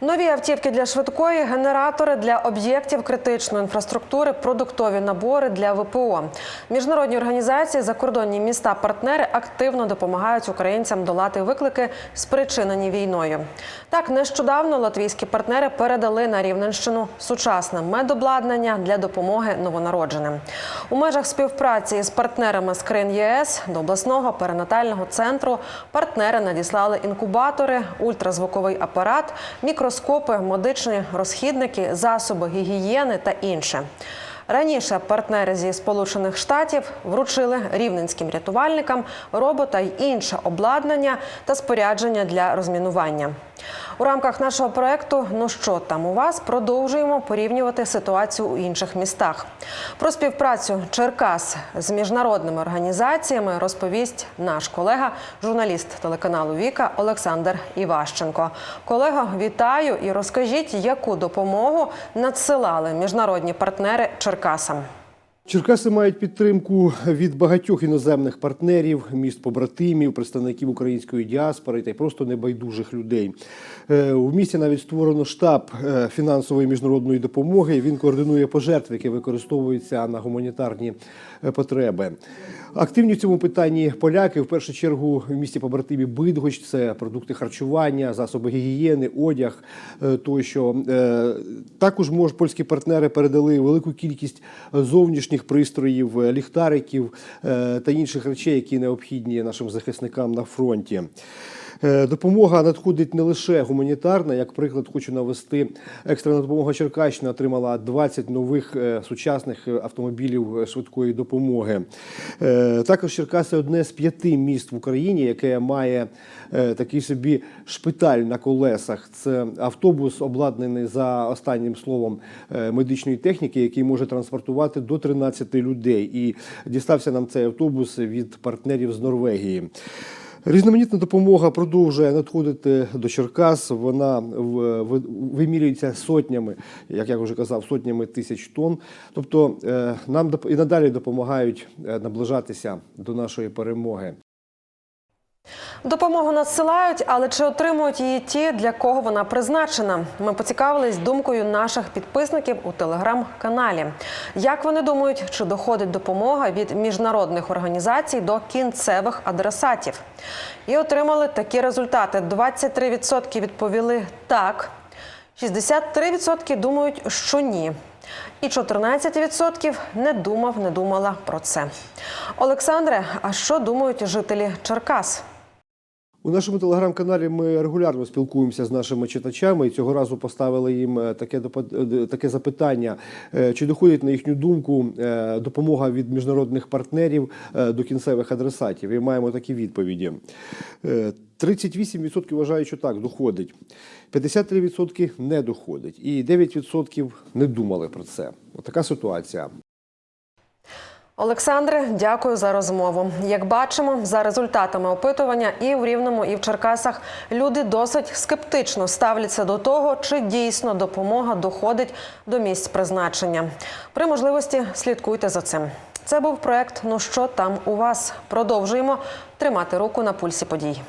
Нові автівки для швидкої, генератори для об'єктів критичної інфраструктури, продуктові набори для ВПО. Міжнародні організації, закордонні міста, партнери активно допомагають українцям долати виклики, спричинені війною. Так, нещодавно латвійські партнери передали на Рівненщину сучасне медобладнання для допомоги новонародженим. У межах співпраці з партнерами з країн ЄС до обласного перинатального центру партнери надіслали інкубатори, ультразвуковий апарат, мікроскопи, медичні розхідники, засоби гігієни та інше. Раніше партнери зі Сполучених Штатів вручили рівненським рятувальникам робота й інше обладнання та спорядження для розмінування. У рамках нашого проекту Ну що там у вас продовжуємо порівнювати ситуацію у інших містах. Про співпрацю Черкас з міжнародними організаціями розповість наш колега, журналіст телеканалу Віка Олександр Іващенко. Колего, вітаю і розкажіть, яку допомогу надсилали міжнародні партнери Черкасам. Черкаси мають підтримку від багатьох іноземних партнерів, міст побратимів, представників української діаспори та й просто небайдужих людей. Е, У місті навіть створено штаб е, фінансової міжнародної допомоги. Він координує пожертви, які використовуються на гуманітарні е, потреби. Активні в цьому питанні поляки в першу чергу в місті побратимі Бидгоч це продукти харчування, засоби гігієни, одяг тощо. Також мож польські партнери передали велику кількість зовнішніх пристроїв, е, ліхтариків е, та інших речей, які необхідні нашим захисникам на фронті. Е, Допомога надходить не лише гуманітарна. Як приклад, хочу навести екстрена допомога Черкащина отримала 20 нових е, сучасних е, автомобілів швидкої допомоги. Також Черкаси одне з п'яти міст в Україні, яке має такий собі шпиталь на колесах. Це автобус, обладнаний за останнім словом медичної техніки, який може транспортувати до 13 людей. І дістався нам цей автобус від партнерів з Норвегії. Різноманітна допомога продовжує надходити до Черкас. Вона вимірюється сотнями, як я вже казав, сотнями тисяч тонн. Тобто е, нам і надалі допомагають е, наближатися до нашої перемоги. Допомогу надсилають, але чи отримують її ті, для кого вона призначена? Ми поцікавились думкою наших підписників у телеграм-каналі. Як вони думають, чи доходить допомога від міжнародних організацій до кінцевих адресатів? І отримали такі результати: 23% відповіли так, 63% думають, що ні. І 14% не думав, не думала про це. Олександре, а що думають жителі Черкас? У нашому телеграм-каналі ми регулярно спілкуємося з нашими читачами і цього разу поставили їм е, таке е, таке запитання: е, чи доходить на їхню думку допомога від міжнародних партнерів до кінцевих адресатів? І маємо такі відповіді. Е, 38% вважають, що так, доходить. 53% не доходить. І 9% не думали про це. Отака ситуація. Олександре, дякую за розмову. Як бачимо, за результатами опитування і в Рівному, і в Черкасах люди досить скептично ставляться до того, чи дійсно допомога доходить до місць призначення. При можливості слідкуйте за цим. Це був проект Ну що там у вас? Продовжуємо тримати руку на пульсі подій.